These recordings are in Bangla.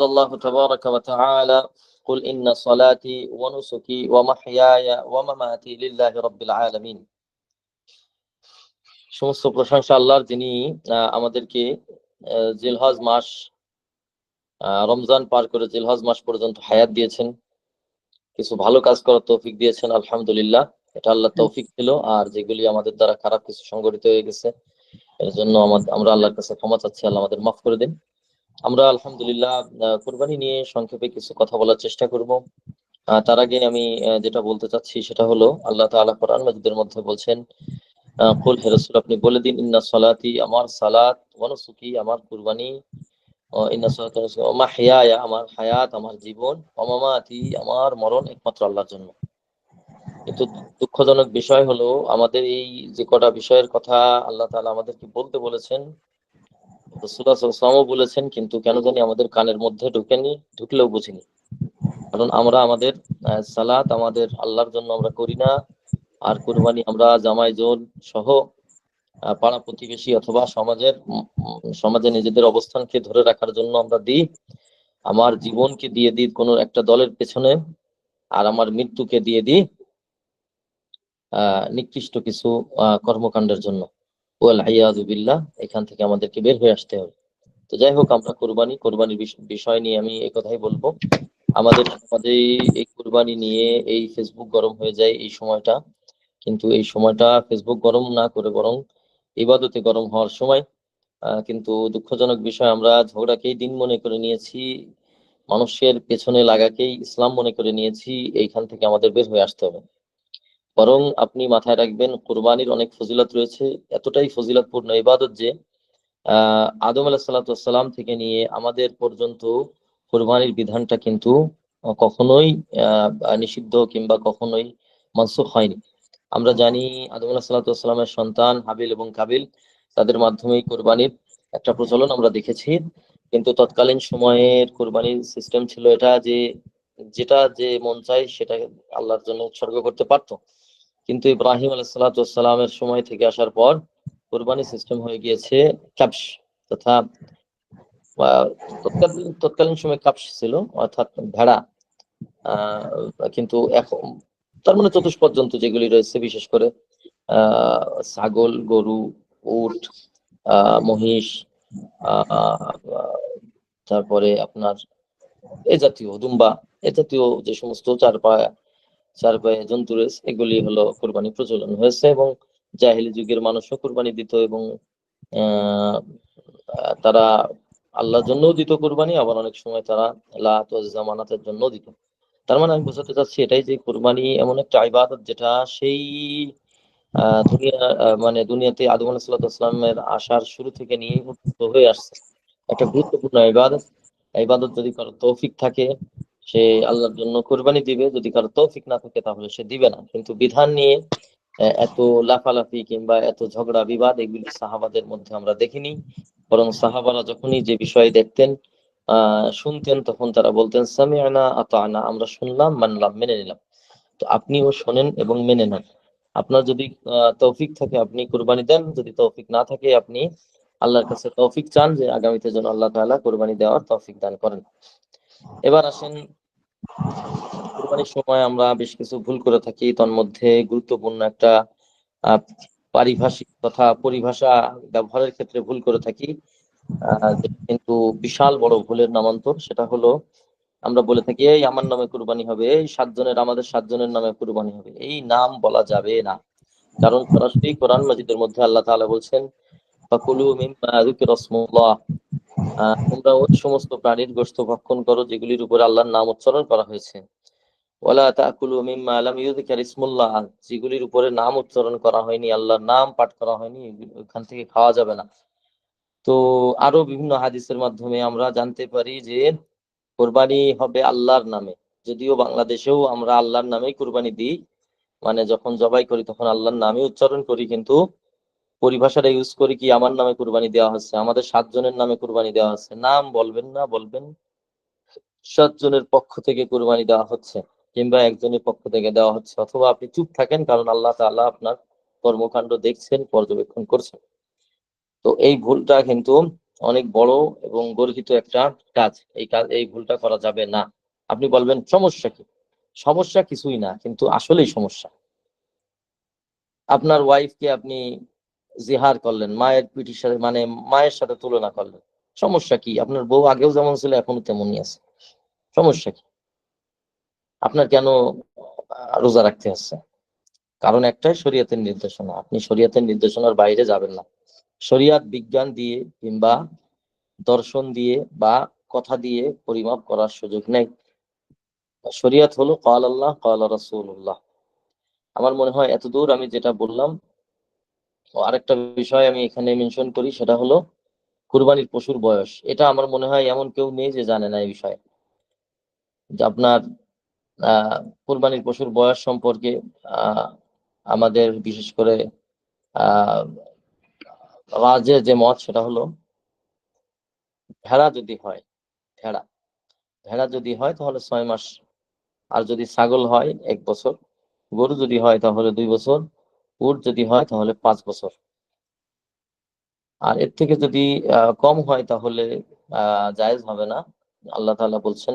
الله تبارك وتعالى قل إن صلاتي ونسكي ومحياي ومماتي لله رب العالمين সমস্ত প্রশংসা আল্লাহর যিনি আমাদেরকে জিলহজ মাস রমজান পার করে জিলহজ মাস পর্যন্ত হায়াত দিয়েছেন কিছু ভালো কাজ করার তৌফিক দিয়েছেন আলহামদুলিল্লাহ এটা আল্লাহ তৌফিক ছিল আর যেগুলি আমাদের দ্বারা খারাপ কিছু সংগঠিত হয়ে গেছে এর জন্য আমরা আল্লাহর কাছে ক্ষমা চাচ্ছি আল্লাহ আমাদের মাফ করে দিন আমরা আলহামদুলিল্লাহ কোরবানি নিয়ে সংক্ষেপে কিছু কথা বলার চেষ্টা করব। তার আগে আমি যেটা বলতে চাচ্ছি সেটা হলো, আল্লাহ তাআলা কোরআন মাজিদের মধ্যে বলছেন কুল হে আপনি বলে দিন, ইন্না সালাতি আমার সালাত, ওয়া আমার কুরবানি ইন্না সালাত আমার হায়াত, আমার জীবন ওয়া মামাতি আমার মরণ একমাত্র আল্লাহর জন্য। কিন্তু দুঃখজনক বিষয় হলো, আমাদের এই যে কটা বিষয়ের কথা আল্লাহ তাআলা আমাদেরকে বলতে বলেছেন রসুল্লাহামও বলেছেন, কিন্তু কেন জানি আমাদের কানের মধ্যে ঢুকেনি, ঢুকলেও বুঝিনি। কারণ আমরা আমাদের সালাত আমাদের আল্লাহর জন্য আমরা করি না। আর কোরবানি আমরা জামাই জোন সহ পাড়া প্রতিবেশী অথবা সমাজের সমাজে নিজেদের অবস্থানকে ধরে রাখার জন্য আমরা দিই। আমার জীবনকে দিয়ে দিই কোনো একটা দলের পেছনে, আর আমার মৃত্যুকে দিয়ে দিই, আহ, নিকৃষ্ট কিছু কর্মকাণ্ডের জন্য। এখান থেকে আমাদেরকে বের হয়ে আসতে হবে। তো যাই হোক, আমরা কোরবানি, কোরবানির বিষয় নিয়ে আমি এই কথাই বলব। আমাদের সমাজে এই কোরবানি নিয়ে এই ফেসবুক গরম হয়ে যায় এই সময়টা। কিন্তু এই সময়টা ফেসবুক গরম না করে বরং ইবাদতে গরম হওয়ার সময় কিন্তু দুঃখজনক বিষয়, আমরা ঝগড়াকেই দিন মনে করে নিয়েছি, মানুষের পেছনে লাগাকেই ইসলাম মনে করে নিয়েছি, এইখান থেকে আমাদের বের হয়ে আসতে হবে। বরং আপনি মাথায় রাখবেন, কোরবানির অনেক ফজিলত রয়েছে। এতটাই ফজিলতপূর্ণ ইবাদত যে, আহ, আদম আলাহ থেকে নিয়ে আমাদের পর্যন্ত কোরবানির বিধানটা কিন্তু কখনোই নিষিদ্ধ কিংবা কখনোই মনসুখ হয়নি। আমরা জানি আদম আলাহ সাল্লামের সন্তান হাবিল এবং কাবিল, তাদের মাধ্যমেই কোরবানির একটা প্রচলন আমরা দেখেছি। কিন্তু তৎকালীন সময়ের কোরবানির সিস্টেম ছিল এটা যে, যেটা যে মন চায় সেটা আল্লাহর জন্য উৎসর্গ করতে পারতো। কিন্তু ইব্রাহিম আলাইসালামের সময় থেকে আসার পর কোরবানি সিস্টেম হয়ে গিয়েছে ক্যাপস তথা তৎকালীন সময় কাপস ছিল, অর্থাৎ ভেড়া কিন্তু এখন, তার মানে চতুষ পর্যন্ত যেগুলি রয়েছে, বিশেষ করে ছাগল, গরু, উট মহিষ তারপরে আপনার এ জাতীয়, দুম্বা, এ জাতীয় যে সমস্ত চার পায়া পায়ে জন্তু রয়েছে এগুলি হলো কোরবানি প্রচলন হয়েছে এবং জাহিলি যুগের মানুষও কোরবানি দিত এবং তারা আল্লাহর জন্য দিত কোরবানি, আবার অনেক সময় তারা লাত জামানাতের জন্য দিত। তার মানে আমি বোঝাতে চাচ্ছি এটাই যে কোরবানি এমন একটা ইবাদত যেটা সেই দুনিয়া মানে দুনিয়াতে আদম আলাহিসাল্লামের আসার শুরু থেকে নিয়ে হয়ে আসছে। একটা গুরুত্বপূর্ণ ইবাদত। ইবাদত যদি কারও তৌফিক থাকে সে আল্লাহর জন্য কোরবানি দিবে, যদি কারও তৌফিক না থাকে তাহলে সে দিবে না। কিন্তু বিধান নিয়ে এত লাফালাফি কিংবা এত ঝগড়া বিবাদ এগুলি সাহাবাদের মধ্যে আমরা দেখিনি। বরং সাহাবারা যখনই যে বিষয়ে দেখতেন শুনতেন, তখন তারা বলতেন সামিয়ানা আনা আমরা শুনলাম, মানলাম, মেনে নিলাম। তো আপনিও শোনেন এবং মেনে নেন। আপনার যদি তৌফিক থাকে, আপনি কোরবানি দেন। যদি তৌফিক না থাকে, আপনি আল্লাহর কাছে তৌফিক চান যে আগামীতে যেন আল্লাহ তাআলা কোরবানি দেওয়ার তৌফিক দান করেন। এবার আসেন, কোরবানির সময় আমরা বেশ কিছু ভুল করে থাকি, তন্মধ্যে গুরুত্বপূর্ণ একটা পারিভাষিক তথা পরিভাষা ব্যবহারের ক্ষেত্রে ভুল করে থাকি। কিন্তু বিশাল বড় ভুলের নামান্তর, সেটা হলো আমরা বলে থাকি, এই আমার নামে কুরবানি হবে, এই সাতজনের, আমাদের সাতজনের নামে কুরবানি হবে। এই নাম বলা যাবে না। কারণ সরাসরি কোরআন মাজিদের মধ্যে আল্লাহ তাআলা বলছেন ফাকুলু মিম্মা যুকিরা রাসমুল্লাহ তোমরা ওই সমস্ত প্রাণীর গোস্ত ভক্ষণ করো, যেগুলির উপর আল্লাহর নাম উচ্চারণ করা হয়েছে। ওয়ালা তাকুলু মিম্মা লাম ইউযকার ইসমুল্লাহ, যেগুলির উপরে নাম উচ্চারণ করা হয়নি, আল্লাহর নাম পাঠ করা হয়নি ওখান থেকে খাওয়া যাবে না। তো আরও বিভিন্ন হাদিসের মাধ্যমে আমরা জানতে পারি যে কোরবানি হবে আল্লাহর নামে। যদিও বাংলাদেশেও আমরা আল্লাহর নামেই কোরবানি দিই মানে যখন জবাই করি তখন আল্লাহর নামে উচ্চারণ করি, কিন্তু পরিভাষাটা ইউজ করে কি আমার নামে কুরবানি দেওয়া হচ্ছে, আমাদের সাতজনের নামে কুরবানি দেওয়া হচ্ছে। নাম বলবেন না, বলবেন সাতজনের পক্ষ থেকে কুরবানি দেওয়া হচ্ছে কিংবা একজনের পক্ষ থেকে দেওয়া হচ্ছে। অথবা আপনি চুপ থাকেন, কারণ আল্লাহ তাআলা আপনার কর্মকাণ্ড দেখছেন, পর্যবেক্ষণ করছেন। তো এই ভুলটা কিন্তু অনেক বড় এবং গর্হিত একটা কাজ। এই কাজ, এই ভুলটা করা যাবে না। আপনি বলবেন, সমস্যা কি? সমস্যা কিছুই না, কিন্তু আসলেই সমস্যা। আপনার ওয়াইফকে আপনি জিহার করলেন, মায়ের পিঠির সাথে মানে মায়ের সাথে তুলনা করলেন। সমস্যা কি? আপনার বউ আগেও যেমন ছিল, এখনও তেমনই আছে। সমস্যা কি? আপনার কেন রোজা রাখতে হচ্ছে কারণ একটাই শরীয়তের নির্দেশনা। আপনি শরীয়তের নির্দেশনার বাইরে যাবেন না। শরীয়ত বিজ্ঞান দিয়ে কিংবা দর্শন দিয়ে বা কথা দিয়ে পরিমাপ করার সুযোগ নেই। শরীয়ত হলো কাল আল্লাহ কাল রাসূলুল্লাহ। আমার মনে হয়, এতদূর আমি যেটা বললাম আরেকটা বিষয় আমি এখানে মেনশন করি, সেটা হলো কুরবানির পশুর বয়স। এটা আমার মনে হয় এমন কেউ নেই যে জানে না এই বিষয়ে। যে আপনার কুরবানির পশুর বয়স সম্পর্কে আমাদের বিশেষ করে রাজের যে মত, সেটা হলো ভেড়া যদি হয়, ভেড়া ভেড়া যদি হয় তাহলে ছয় মাস। আর যদি ছাগল হয়, এক বছর। গরু যদি হয় তাহলে দুই বছর। উট যদি হয় তাহলে পাঁচ বছর। আর এর থেকে যদি কম হয় তাহলে জায়েজ হবে না। আল্লাহ তাআলা বলছেন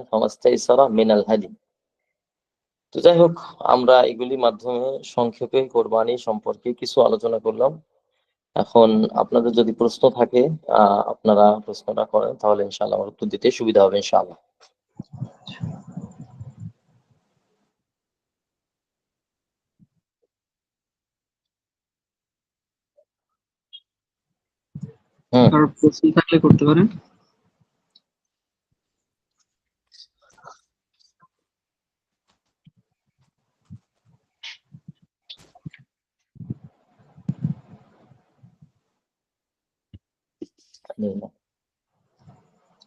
মিনাল হাদি। তো যাই হোক, আমরা এগুলির মাধ্যমে সংক্ষেপে কোরবানি সম্পর্কে কিছু আলোচনা করলাম। এখন আপনাদের যদি প্রশ্ন থাকে আপনারা প্রশ্নটা করেন, তাহলে ইনশাআল্লাহ আমার উত্তর দিতে সুবিধা হবে ইনশাআল্লাহ। কারোর প্রশ্ন থাকলে করতে পারেন।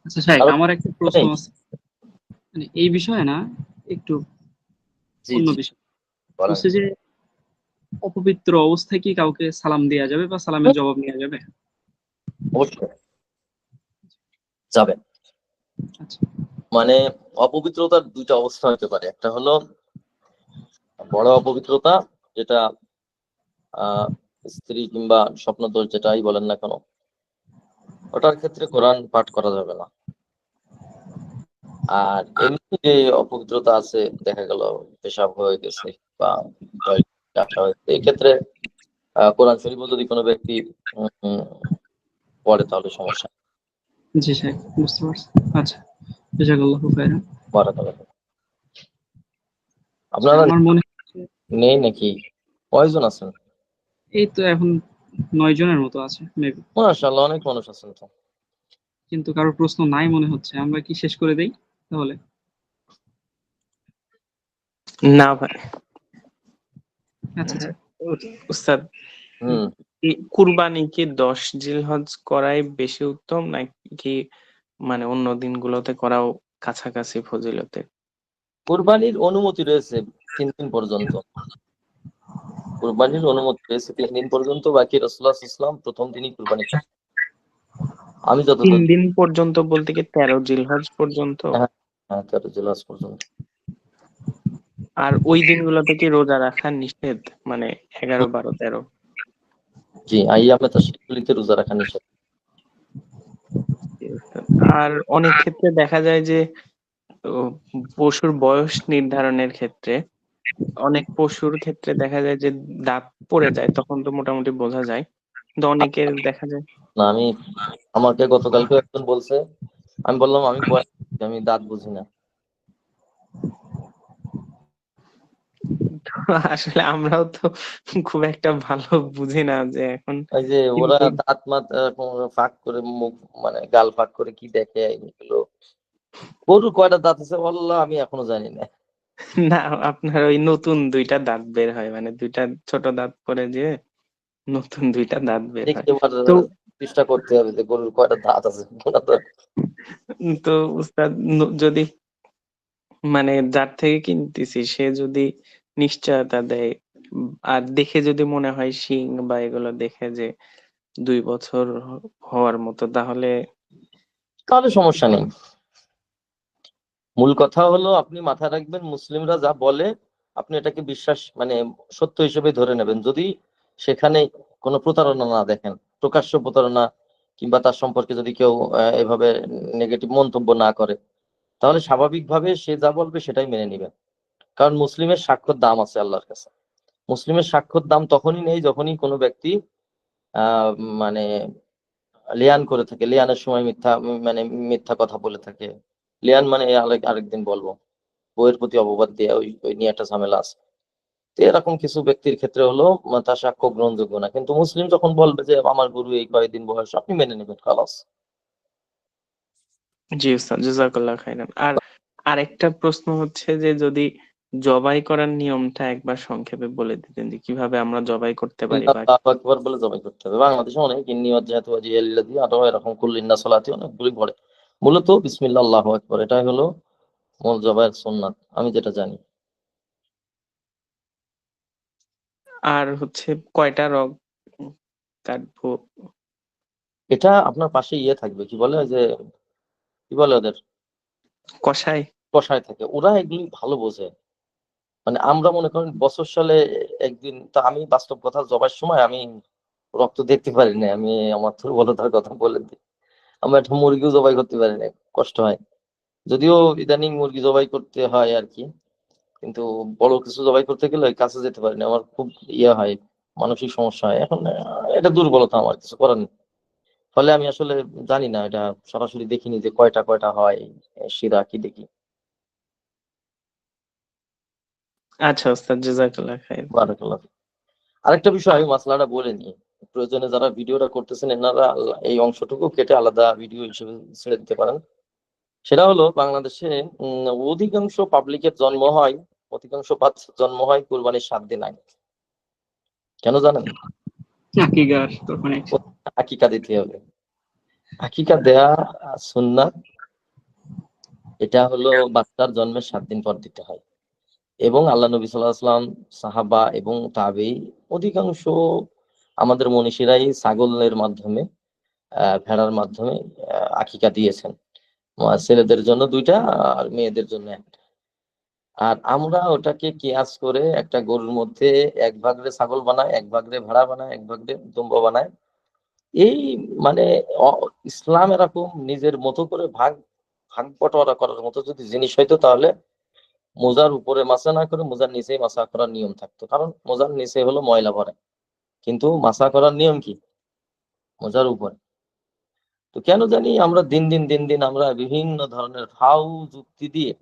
আচ্ছা শাহেখ আমার একটা প্রশ্ন আছে। মানে এই বিষয়ে না একটু অন্য বিষয়। হচ্ছে যে অপবিত্র অবস্থায় কি কাউকে সালাম দেওয়া যাবে বা সালামের জবাব নেওয়া যাবে? অবশ্যই। যাবেন। আচ্ছা। মানে অপবিত্রতার দুইটা অবস্থা হতে পারে। একটা হলো বড় অপবিত্রতা যেটা স্ত্রী কিংবা স্বপ্নদোষ যেটাই বলেন না কেন ওটার ক্ষেত্রে কোরআন পাঠ করা যাবে না। আর এমনি যে অপবিত্রতা আছে দেখা গেল পেশাব হয়ে গেছে বা toilet আসা হয়েছে এই ক্ষেত্রে আহ, কোরআন শরীফও যদি কোনো ব্যক্তি উম, তাহলে সমস্যা জি শাহেখ বুঝতে পারছি। আচ্ছা জাজাকাল্লাহু খাইরান বারাকাল্লাহ। আপনারা আমার মনে নেই নাকি? কয়জন আছেন? এই তো এখন নয় জনের মতো আছে মেবি মাশাআল্লাহ অনেক মানুষ আছেন তো। কিন্তু কারোর প্রশ্ন নাই মনে হচ্ছে। আমরা কি শেষ করে দেই তাহলে? না ভাই। আচ্ছা আচ্ছা। উস্তাদ। হুম। কুরবানি কি দশ জিলহজ করাই বেশি উত্তম নাকি মানে অন্য দিনগুলোতে করাও কাছাকাছি ফজিলতে? কুরবানির অনুমতি রয়েছে তিন দিন পর্যন্ত। কুরবানির অনুমতি রয়েছে তিন দিন পর্যন্ত বাকি রসুল্লাহ ইসলাম প্রথম দিনই কুরবানি। আমি তিন দিন পর্যন্ত বলতে কি তেরো জিলহজ পর্যন্ত? হ্যাঁ। হ্যাঁ, তেরো জেলাস পর্যন্ত। আর ওই দিনগুলোতে কি রোজা রাখা নিষেধ? মানে এগারো বারো তেরো? জি আইয়ামে তাশরিকুলিতে রোজা রাখা নিষেধ। আর অনেক ক্ষেত্রে দেখা যায় যে পশুর বয়স নির্ধারণের ক্ষেত্রে অনেক পশুর ক্ষেত্রে দেখা যায় যে দাঁত পড়ে যায় তখন তো মোটামুটি বোঝা যায়। কিন্তু অনেকের দেখা যায় না আমি আমাকে গতকালকে একজন বলছে আমি বললাম আমি আমি দাঁত বুঝি না। আসলে আমরাও তো খুব একটা ভালো বুঝি না যে এখন ওই যে ওরা দাঁত মাত ফাঁক করে মুখ মানে গাল ফাঁক করে কি দেখে এগুলো? গরু কয়টা দাঁত আছে বলল আমি এখনও জানি না। না আপনার ওই নতুন দুইটা দাঁত বের হয় মানে দুইটা ছোট দাঁত পরে যে নতুন দুইটা দাঁত বের হয়। তো চেষ্টা করতে হবে যে গরুর কয়টা দাঁত আছে তো। তো উস্তাদ যদি মানে যার থেকে কিনতেছি সে যদি নিশ্চয়তা দেয়। আর দেখে যদি মনে হয় শিং বা এগুলো দেখে যে দুই বছর হওয়ার মতো, তাহলে তাহলে সমস্যা নেই। মূল কথা হলো আপনি মাথায় রাখবেন, মুসলিমরা যা বলে, আপনি এটাকে বিশ্বাস মানে সত্য হিসেবে ধরে নেবেন। যদি সেখানে কোনো প্রতারণা না দেখেন, প্রকাশ্য প্রতারণা কিংবা তার সম্পর্কে যদি কেউ এভাবে নেগেটিভ মন্তব্য না করে, তাহলে স্বাভাবিকভাবে সে যা বলবে সেটাই মেনে নিবে কারণ মুসলিমের সাক্ষ্যর দাম আছে আল্লাহর কাছে। মুসলিমের সাক্ষ্যর দাম তখনই নেই যখনই কোনো ব্যক্তি মানে লিয়ান করে থাকে। লিয়ানের সময় মিথ্যা মানে মিথ্যা কথা বলে থাকে। লিয়ান মানে আরেক, আরেকদিন বলব। বইয়ের প্রতি অববাদ দিয়ে ওই ওই নিয়ে একটা ঝামেলা আছে। তো এরকম কিছু ব্যক্তির ক্ষেত্রে হলো তার সাক্ষ্য গ্রহণযোগ্য না। কিন্তু মুসলিম যখন বলবে যে, আমার গুরু এই কয়েকদিন বয়স, আপনি মেনে নেবেন, খালাস। জি, উস্তাদ, জাজাকাল্লাহ খাইরান আর আরেকটা প্রশ্ন হচ্ছে যে, যদি জবাই করার নিয়মটা একবার সংক্ষেপে বলে দিতেন যে কীভাবে আমরা জবাই করতে পারি বা আল্লাহু আকবার বলে জবাই করতে হবে। বাংলাদেশে অনেক আজি আল্লাদি আরও এরকম কুল্লিন্না সালাতি অনেকগুলি পড়ে। মূলত বিসমিল্লাহ আল্লাহু আকবার এটাই হলো মূল জবাইয়ের সুন্নাত আমি যেটা জানি। আর হচ্ছে কয়টা রগ কাটবো এটা আপনার পাশে ইয়ে থাকবে কি বলে যে কি বলে ওদের? কষাই কষায় থাকে। ওরা এগুলি ভালো বোঝে। মানে আমরা মনে করেন বছর সালে একদিন, তা আমি বাস্তব কথা জবার সময় আমি রক্ত দেখতে পারি না আমি আমার দুর্বলতার কথা বলে দিই। আমরা একটা মুরগিও জবাই করতে পারি না কষ্ট হয়। যদিও ইদানিং মুরগি জবাই করতে হয় আর কি, কিন্তু বড় কিছু জবাই করতে গেলে কাছে যেতে পারি না আমার খুব ইয়ে হয়, মানসিক সমস্যা হয়। এখন এটা দুর্বলতা আমার, কিছু করার নেই। ফলে আমি আসলে জানি না, এটা সরাসরি দেখিনি যে কয়টা কয়টা হয় শিরা কি দেখি। আচ্ছা ওস্তাদ জাজাকাল্লাহ খাইর। বারাকাল্লাহ। আরেকটা বিষয় আমি মাসলাটা বলে নিই। প্রয়োজনে যারা ভিডিওটা করতেছেন এনারা আল্লাহ- এই অংশটুকু কেটে আলাদা ভিডিও হিসেবে ছেড়ে দিতে পারেন। সেটা হলো বাংলাদেশে উম, অধিকাংশ পাবলিকের জন্ম হয় অধিকাংশ বাচ্চার জন্ম হয় কুরবানির সাত দিন আগে। কেন জানেন? আকিকা দিতে হবে। আকিকা দেয়া সুন্নাত এটা হলো বাচ্চার জন্মের সাত দিন পর দিতে হয়। এবং আল্লাহ নবী সাল্লাহ আসলাম সাহাবা এবং তাবেই অধিকাংশ আমাদের মনীষীরাই ছাগলের মাধ্যমে ভেড়ার মাধ্যমে আকিকা দিয়েছেন। ছেলেদের জন্য দুইটা আর মেয়েদের জন্য একটা। আর আমরা ওটাকে কিয়াস করে একটা গরুর মধ্যে এক ভাগরে ছাগল বানায়, এক ভাগরে ভেড়া বানায়, এক ভাগরে দুম্বা বানায়। এই মানে ইসলাম এরকম নিজের মতো করে ভাগ ভাগ বটোয়ারা করার মতো যদি জিনিস হইতো তাহলে মোজার উপরে মাসা না করে, মোজার নিচে মাসা করার নিয়ম থাকতো। কারণ মোজার নিচে হলো ময়লা ভরে। কিন্তু মাসা করার নিয়ম কি? মোজার উপরে। তো কেন জানি আমরা দিন দিন দিন দিন আমরা বিভিন্ন ধরনের ফাউ যুক্তি দিয়ে,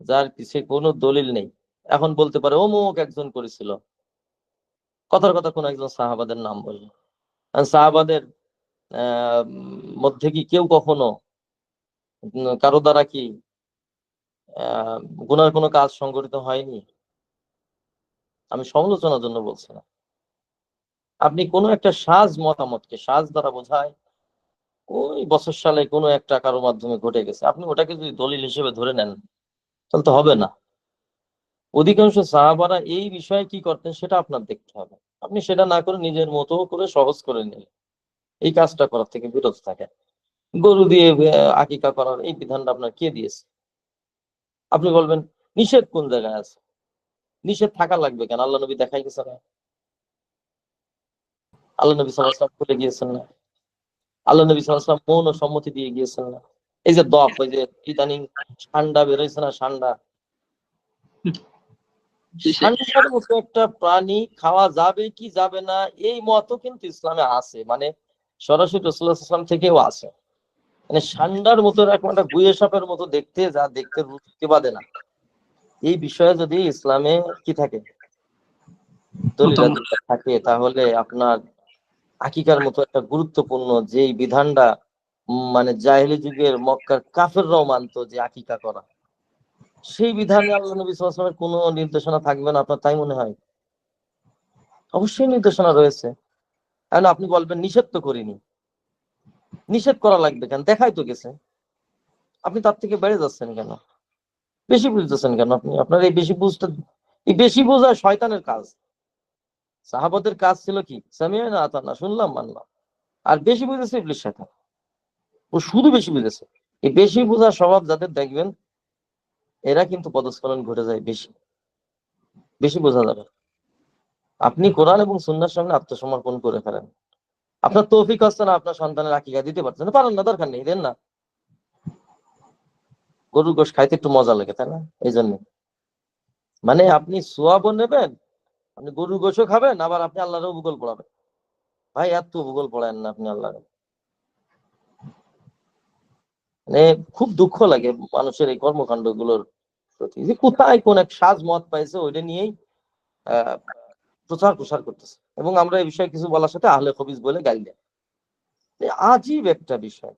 যার পিছে কোনো দলিল নেই, এখন বলতে পারে অমুক একজন করেছিল। কথার কথা কোন একজন সাহাবাদের নাম বলল। সাহাবাদের মধ্যে কি কেউ কখনো কারও দ্বারা কি গুনার কোনো কাজ সংগঠিত হয়নি। আমি সমালোচনার জন্য বলছি না আপনি কোনো একটা সাজ মতামতকে, সাজ দ্বারা বোঝায়, ওই বছর সালে কোনো একটা কারও মাধ্যমে ঘটে গেছে। আপনি ওটাকে যদি দলিল হিসেবে ধরে নেন, তাহলে তো হবে না। অধিকাংশ সাহাবারা এই বিষয়ে কি করতেন সেটা আপনার দেখতে হবে। আপনি সেটা না করে নিজের মতো করে সহজ করে নিলেন। এই কাজটা করার থেকে বিরত থাকেন। গরু দিয়ে আকিকা করার এই বিধানটা আপনার কে দিয়েছে? আপনি বলবেন নিষেধ কোন জায়গায় আছে? নিষেধ থাকা লাগবে কেন? আল্লাহ নবী দেখাই গেছে না। আল্লাহ নবী সাল্লাম বলে গিয়েছেন না। আল্লাহ নবী সাল্লাম মৌন ও সম্মতি দিয়ে গিয়েছেন না। এই যে দপ ওই যে ইদানিং ঠান্ডা বেরোইছে না ঠান্ডা? মতো একটা প্রাণী খাওয়া যাবে কি যাবে না এই মতও কিন্তু ইসলামে আছে। মানে সরাসরি রসুল্লাহাম থেকেও আছে। মানে ষান্ডার মতো এরকম একটা গুয়ে সাপের মতো দেখতে যা দেখতে রুচতে বাদে না। এই বিষয়ে যদি ইসলামে কি থাকে? থাকে তাহলে আপনার আকিকার মতো একটা গুরুত্বপূর্ণ যেই বিধানটা মানে জাহেলি যুগের মক্কার কাফেররাও মানতো যে আকিকা করা। সেই বিধানে আল্লাহ নবী সাল্লামের কোনো নির্দেশনা থাকবে না আপনার তাই মনে হয়? অবশ্যই নির্দেশনা রয়েছে। এখন আপনি বলবেন নিষেধ তো করিনি। নিষেধ করা লাগবে কেন? দেখাই তো গেছে। আপনি তার থেকে বেড়ে যাচ্ছেন কেন? বেশি বুঝতেছেন কেন আপনি? আপনার এই বেশি বুঝতে, এই বেশি বোঝা শয়তানের কাজ। সাহাবাদের কাজ ছিল কি? শুনলাম, মানলাম। আর বেশি বুঝেছে ইবলিশ শয়তান। ও শুধু বেশি বুঝেছে। এই বেশি বোঝার স্বভাব যাদের দেখবেন, এরা কিন্তু পদস্খলন ঘটে যায় বেশি। বেশি বোঝা যাবে। আপনি কোরআন এবং সুন্নার সামনে আত্মসমর্পণ করে ফেলেন। আপনার তৌফিক হচ্ছে না, আপনার সন্তানের আকিকা দিতে পারছেন পারেন না, দরকার নেই, দেন না। গরুর গোশ খাইতে একটু মজা লাগে, তাই না? এই জন্য। মানে আপনি সোয়াবও নেবেন, আপনি গরুর গোশও খাবেন, আবার আপনি আল্লাহরও ভূগোল পড়াবেন। ভাই, এত ভূগোল পড়ায়েন না আপনি আল্লাহ মানে খুব দুঃখ লাগে মানুষের এই কর্মকাণ্ডগুলোর প্রতি কোথায় কোন এক সাজ মত পাইছে, ওইটা নিয়েই, আহ প্রচার প্রসার করতেছে। এবং আমরা এই বিষয়ে কিছু বলার সাথে আহলে খবিজ বলে গালি দেয়। আজীব একটা বিষয়।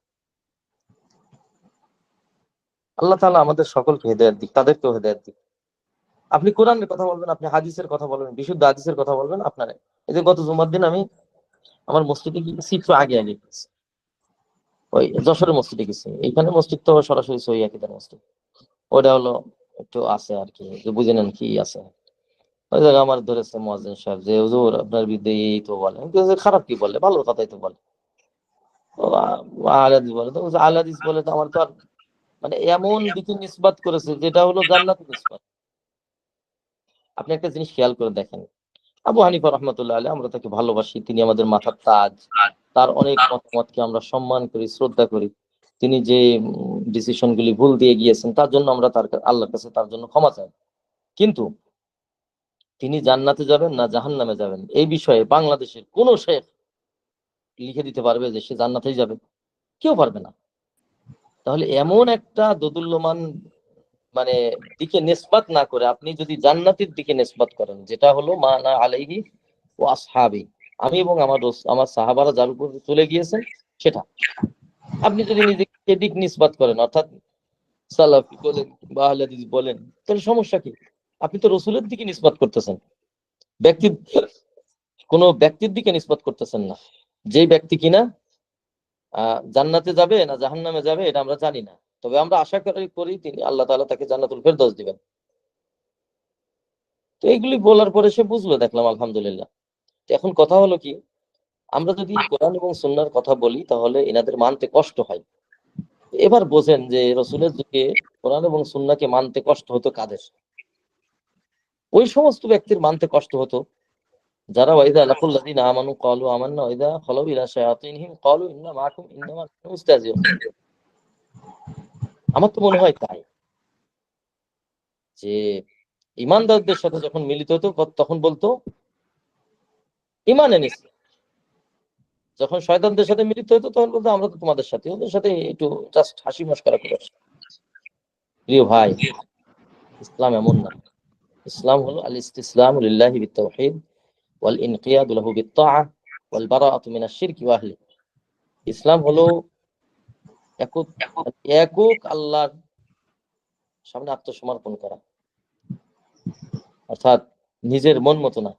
আল্লাহ তাআলা আমাদের সকলকে হেদায়েত দিক, তাদেরকেও হেদায়েত দিক। আপনি কোরআনের কথা বলবেন, আপনি হাদিসের কথা বলবেন, বিশুদ্ধ হাদিসের কথা বলবেন, আপনার এই যে গত জুমার দিন আমি আমার মসজিদে গিয়েছি একটু আগে আগে ওই যশোরের মসজিদে গেছি এইখানে মসজিদ তো সরাসরি সহি মসজিদ। ওটা হলো একটু আছে আর কি বুঝে নেন কি আছে। ওই জায়গায় আমার ধরেছে মহাজেন সাহেব যে, হুজুর, আপনার বিদ্যে এই তো বলে। খারাপ কি বলে? ভালো কথাই তো বলে। আলাদিস বলে। তো আলাদিস বলে তো আমার তো আর মানে এমন দিকে নিসবাত করেছে, যেটা হলো জান্নাত নিসবাত। আপনি একটা জিনিস খেয়াল করে দেখেন। আবু হানিফা রহমতুল্লাহ আলী আমরা তাকে ভালোবাসি। তিনি আমাদের মাথার তাজ। তার অনেক মতামতকে আমরা সম্মান করি, শ্রদ্ধা করি। তিনি যে ডিসিশন গুলি ভুল দিয়ে গিয়েছেন, তার জন্য আমরা তার আল্লাহর কাছে তার জন্য ক্ষমা চাই। কিন্তু তিনি জান্নাতে যাবেন না জাহান্নামে যাবেন। এই বিষয়ে বাংলাদেশের কোন শেখ লিখে দিতে পারবে যে সে জান্নাতেই যাবে। কেউ পারবে না। তাহলে এমন একটা দোদুল্যমান মানে দিকে নেসবাত না করে আপনি যদি জান্নাতের দিকে নেসবাত করেন, যেটা হলো মা না আলাইহি ও আসহাবি। আমি এবং আমার আমার সাহাবারা যার উপর চলে গিয়েছেন, সেটা। আপনি যদি নিজেকে এদিক নিসবাত করেন, অর্থাৎ সালাফি বলেন বা বলেন, তাহলে সমস্যা কি? আপনি তো রসুলের দিকে নিসবাত করতেছেন। ব্যক্তির কোন ব্যক্তির দিকে নিসবাত করতেছেন না। যেই ব্যক্তি কিনা জান্নাতে যাবে না জাহান্নামে যাবে, এটা আমরা জানি না। তবে আমরা আশা করি তিনি আল্লাহ তাআলা তাকে জান্নাতুল ফেরদৌস দিবেন। তো এইগুলি বলার পরে সে বুঝলো, দেখলাম আলহামদুলিল্লাহ। এখন কথা হলো কি, আমরা যদি কোরআন এবং সুন্নাহর কথা বলি, তাহলে এনাদের মানতে কষ্ট হয়। এবার বোঝেন যে রসুলের যুগে কোরআন এবং সুন্নাহকে মানতে কষ্ট হতো কাদের? ওই সমস্ত ব্যক্তির মানতে কষ্ট হতো। যারা ওয়াইদা লাকুল্লাযিনা আমানু ক্বালু আমান্না ওয়াইদা খালাউ ইলা শায়াতিনহিম ক্বালু ইন্না মাআকুম ইন্নামা নাহনু মুস্তাহজিউন আমার তো মনে হয় তাই। যে ইমানদারদের সাথে যখন মিলিত হতো তখন বলতো, ইমান এনেছি। যখন শয়তানদের সাথে মিলিত হতো, তখন বলতো, আমরা তো তোমাদের সাথে, ওদের সাথে একটু জাস্ট হাসি মস্করা করে প্রিয় ভাই, ইসলাম এমন না। ইসলাম হলো আল ইসতিসলাম লিল্লাহি বিত্তাওহীদ ওয়াল ইনকিয়াদু লাহু বিত্তাআহ ওয়াল বারাআতু মিনাশ শিরকি ওয়া আহলি ইসলাম হলো একক আল্লাহর সামনে আত্মসমর্পণ করা। অর্থাৎ নিজের মন মতো না,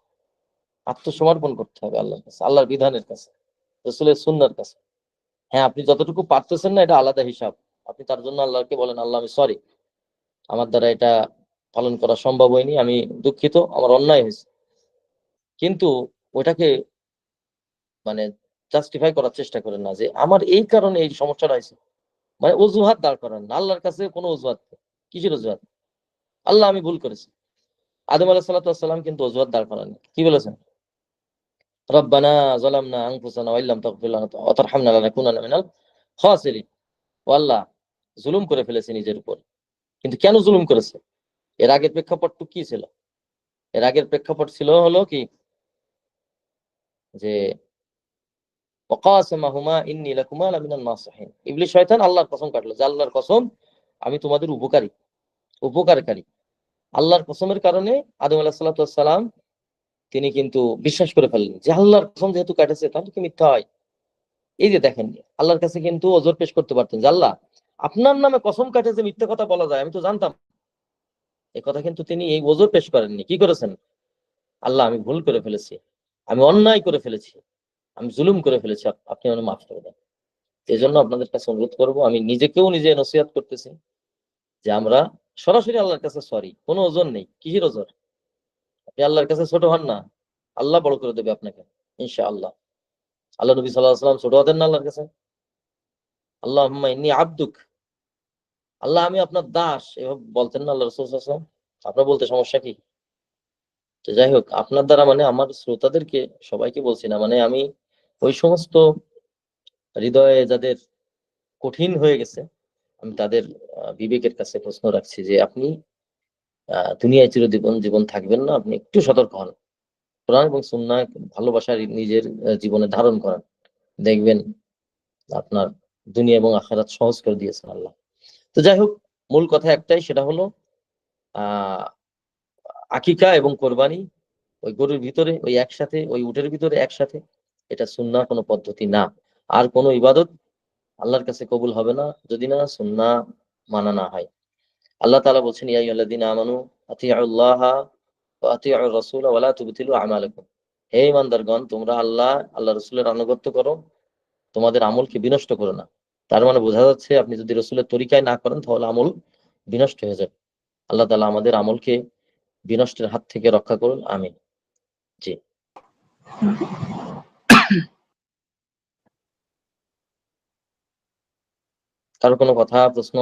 আত্মসমর্পণ করতে হবে আল্লাহর কাছে, আল্লাহর বিধানের কাছে, রসুলের সুন্নার কাছে। হ্যাঁ আপনি যতটুকু পারতেছেন না, এটা আলাদা হিসাব। আপনি তার জন্য আল্লাহকে বলেন, আল্লাহ, আমি সরি আমার দ্বারা এটা পালন করা সম্ভব হয়নি, আমি দুঃখিত, আমার অন্যায় হয়েছে। কিন্তু ওটাকে মানে জাস্টিফাই করার চেষ্টা করেন না যে আমার এই কারণে এই সমস্যাটা হয়েছে মানে অজুহাত দাঁড় করেন না আল্লাহর কাছে কোনো অজুহাত। কিসের অজুহাত? আল্লাহ আমি ভুল করেছি। আদম আলাহ সাল্লাম কিন্তু অজুহাত দাঁড় করান কি বলেছেন? আল্লাহ, জুলুম করে ফেলেছে নিজের উপর। কিন্তু কেন জুলুম করেছে? এর আগের প্রেক্ষাপটটু কি ছিল? এর আগের প্রেক্ষাপট ছিল হলো কি? যে আল্লাহর কসম আমি তোমাদের উপকারী আল্লাহর কসমের কারণে আদম সাল্লাম তিনি কিন্তু বিশ্বাস করে ফেললেন যে, আল্লাহর কসম যেহেতু কাটেছে, তাহলে কি মিথ্যা হয়? এই যে দেখেন, আল্লাহর কাছে কিন্তু ওজোর পেশ করতে পারতেন যে, আল্লাহ, আপনার নামে কসম কাটে যে, মিথ্যা কথা বলা যায়, আমি তো জানতাম। এই কথা কিন্তু তিনি এই ওজোর পেশ করেননি। কি করেছেন? আল্লাহ, আমি ভুল করে ফেলেছি। আমি অন্যায় করে ফেলেছি। আমি জুলুম করে ফেলেছি। আপনি আমাকে মাফ করে দেন। এই জন্য আপনাদের কাছে অনুরোধ করব, আমি নিজেকেও নিজে নসিহাত করতেছি যে আমরা সরাসরি আল্লাহর কাছে সরি কোনো ওজন নেই। কিসের ওজন? আপনি আল্লাহর কাছে ছোট হন না। আল্লাহ বড় করে দেবে আপনাকে ইনশা আল্লাহ আল্লাহ নবী সাল্লাহ সাল্লাম ছোট হতেন না আল্লাহর কাছে। আল্লাহ ইন্নি আব্দুক। আল্লাহ, আমি আপনার দাস। এভাবে বলতেন না আল্লাহ রসুল আপনার বলতে সমস্যা কি? তো যাই হোক, আপনার দ্বারা মানে আমার শ্রোতাদেরকে সবাইকে বলছি না মানে আমি ওই সমস্ত হৃদয়ে যাদের কঠিন হয়ে গেছে, আমি তাদের বিবেকের কাছে প্রশ্ন রাখছি যে আপনি দুনিয়ায় চিরজীবন, জীবন থাকবেন না, আপনি একটু সতর্ক হন। কোরআন এবং সুন্না ভালোবাসা নিজের জীবনে ধারণ করেন দেখবেন আপনার দুনিয়া এবং আখারাত সহজ করে দিয়েছেন আল্লাহ। তো যাই হোক মূল কথা একটাই, সেটা হলো আহ আকিকা এবং কোরবানি ওই গরুর ভিতরে, ওই একসাথে, ওই উটের ভিতরে একসাথে, এটা সুন্না কোনো পদ্ধতি না। আর কোনো ইবাদত আল্লাহর কাছে কবুল হবে না যদি না সুন্না মানা না হয়। আল্লাহ তাআলা বলছেন, ইয়া আইয়ুহাল্লাযীনা আমানু, আতিউল্লাহ ওয়া আতিউর রাসূল ওয়া লা তুবতিলু আমালাকুম। হে ইমানদারগণ তোমরা আল্লাহ আল্লাহ রসুলের আনুগত্য করো, তোমাদের আমলকে বিনষ্ট করো না। তার মানে বোঝা যাচ্ছে আপনি যদি রসুলের তরিকায় না করেন তাহলে আমল বিনষ্ট হয়ে যাবে। আল্লাহ তালা আমাদের আমলকে বিনষ্টের হাত থেকে রক্ষা করুন আমিন। জি। কারও কোনো কথা প্রশ্ন?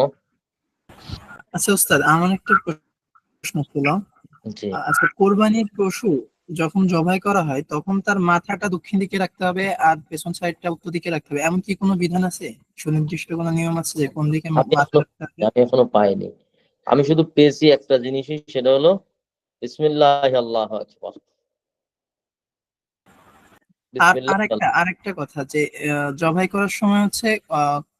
আচ্ছা ওস্তাদ আমার একটা প্রশ্ন ছিল। আচ্ছা কোরবানির পশু যখন জবাই করা হয় তখন তার মাথাটা দক্ষিণ দিকে রাখতে হবে আর পেছন সাইডটা উত্তর দিকে রাখতে হবে। এমন কি কোনো বিধান আছে? সুনির্দিষ্ট কোনো নিয়ম আছে যে কোন দিকে আমি মাথা রাখতে হবে? আমি এখনও পাইনি। আমি শুধু পেয়েছি একটা জিনিসই সেটা হলো বিসমিল্লাহ আল্লাহ আকবার। আর আরেকটা আরেকটা কথা যে জবাই করার সময় হচ্ছে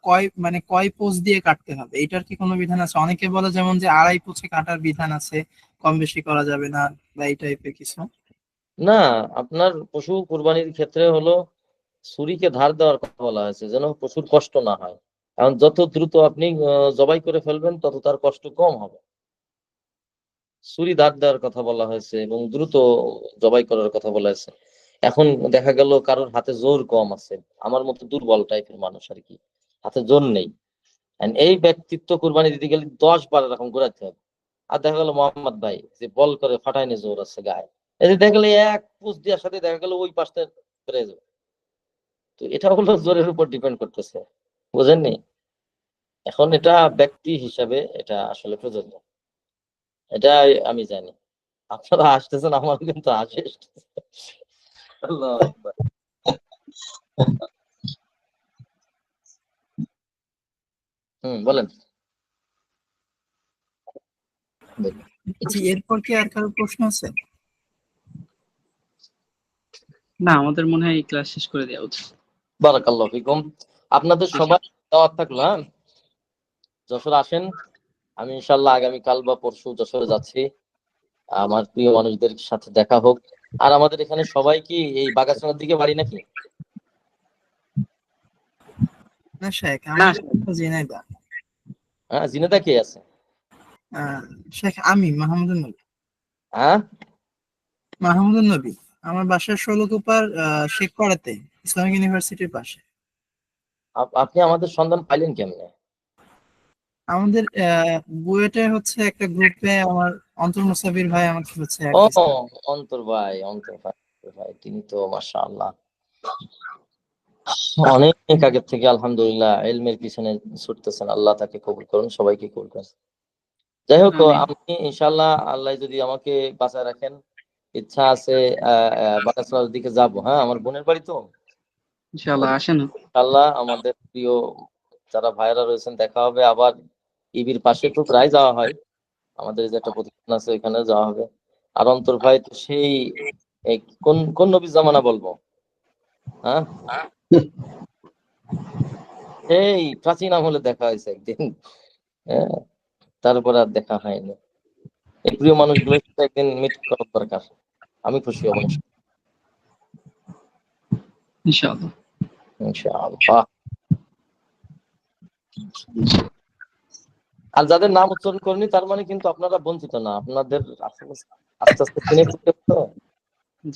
কয় মানে কয় পোজ দিয়ে কাটতে হবে? এটার কি কোনো বিধান আছে? অনেকে বলে যেমন যে আড়াই পোচে কাটার বিধান আছে কম বেশি করা যাবে না বা এই টাইপের কিছু। না, আপনার পশু কুরবানির ক্ষেত্রে হলো ছুরিকে ধার দেওয়ার কথা বলা হয়েছে, যেন পশুর কষ্ট না হয়। কারণ যত দ্রুত আপনি জবাই করে ফেলবেন, তত তার কষ্ট কম হবে। ছুরি ধার দেওয়ার কথা বলা হয়েছে এবং দ্রুত জবাই করার কথা বলা হয়েছে। এখন দেখা গেল কারোর হাতে জোর কম আছে। আমার মতো দুর্বল টাইপের মানুষ আর কি। হাতে জোর নেই। এই ব্যক্তিত্ব কুরবানি দিতে গেলে দশ বার এরকম ঘুরাতে হবে। আর দেখা গেল মোহাম্মদ ভাই, যে বল করে ফাটাইনে জোর আছে গায়ে। এই দেখা গেলো এক পুষ দেওয়ার সাথে দেখা গেল ওই পাশটা ফিরে যাবে। তো এটা হলো জোরের উপর ডিপেন্ড করতেছে বুঝেননি এখন এটা ব্যক্তি হিসাবে এটা আসলে প্রযোজ্য। এটা আমি জানি। আপনারা আসতেছেন আমার কিন্তু আকবার। হুম, বলেন। জি এরপর কি আর কারও প্রশ্ন আছে? না আমাদের মনে হয় এই ক্লাস শেষ করে দেওয়া উচিত। বারাকাল্লাহ ফিকুম। আপনাদের সবাই দাওয়াত থাকল হ্যাঁ? যশোর আসেন। আমি ইনশাল্লাহ আগামী কাল বা পরশু যশোরে যাচ্ছি। আমার প্রিয় মানুষদের সাথে দেখা হোক। আর আমাদের এখানে সবাই কি এই বাগাসনার দিকে বাড়ি নাকি? না শেখ না, আমার হ্যাঁ জিনেদা কে আছে? আহ, শেখ আমি মাহমুদুল নবী। হ্যাঁ? মাহমুদুল নবী। আমার বাসার ষোলকুপার শেখ পাড়াতে ইসলামিক ইউনিভার্সিটির পাশে। আপনি আমাদের সন্ধান পাইলেন কেমনে? আমাদের বুয়েটে হচ্ছে একটা গ্রুপে আমার অন্তর মুসাফির ভাই আমাকে হচ্ছে ও অন্তর ভাই অন্তর ভাই তিনি তো মাশাআল্লাহ। অনেক আগের থেকে আলহামদুলিল্লাহ এলমের পিছনে ছুটতেছেন আল্লাহ তাকে কবুল করুন সবাইকে কবুল করুন। যাই হোক। আমি ইনশাআল্লাহ আল্লাহ যদি আমাকে বাঁচায় রাখেন ইচ্ছা আছে আহ, দিকে যাব হ্যাঁ? আমার বোনের বাড়ি তো। ইনশাআল্লাহ আসেন। ইনশাআল্লাহ আমাদের প্রিয় যারা ভাইরা রয়েছেন দেখা হবে। আবার ইবির পাশে তো প্রায় যাওয়া হয়। আমাদের যে একটা প্রতিষ্ঠান আছে ওইখানে যাওয়া হবে। আর অন্তর ভাই তো সেই কোন কোন নবী জামানা বলব? হ্যাঁ? এই প্রাচীন আমলে দেখা হয়েছে একদিন। হ্যাঁ? তারপর আর দেখা হয়নি। এই প্রিয় মানুষগুলোর সাথে একদিন মিট করার দরকার। আমি খুশি হব ইনশাআল্লাহ। ইনশাআল্লাহ। আর যাদের নাম উচ্চারণ করেনি তার মানে কিন্তু আপনারা বঞ্চিত না। আপনাদের আস্তে আস্তে চিনে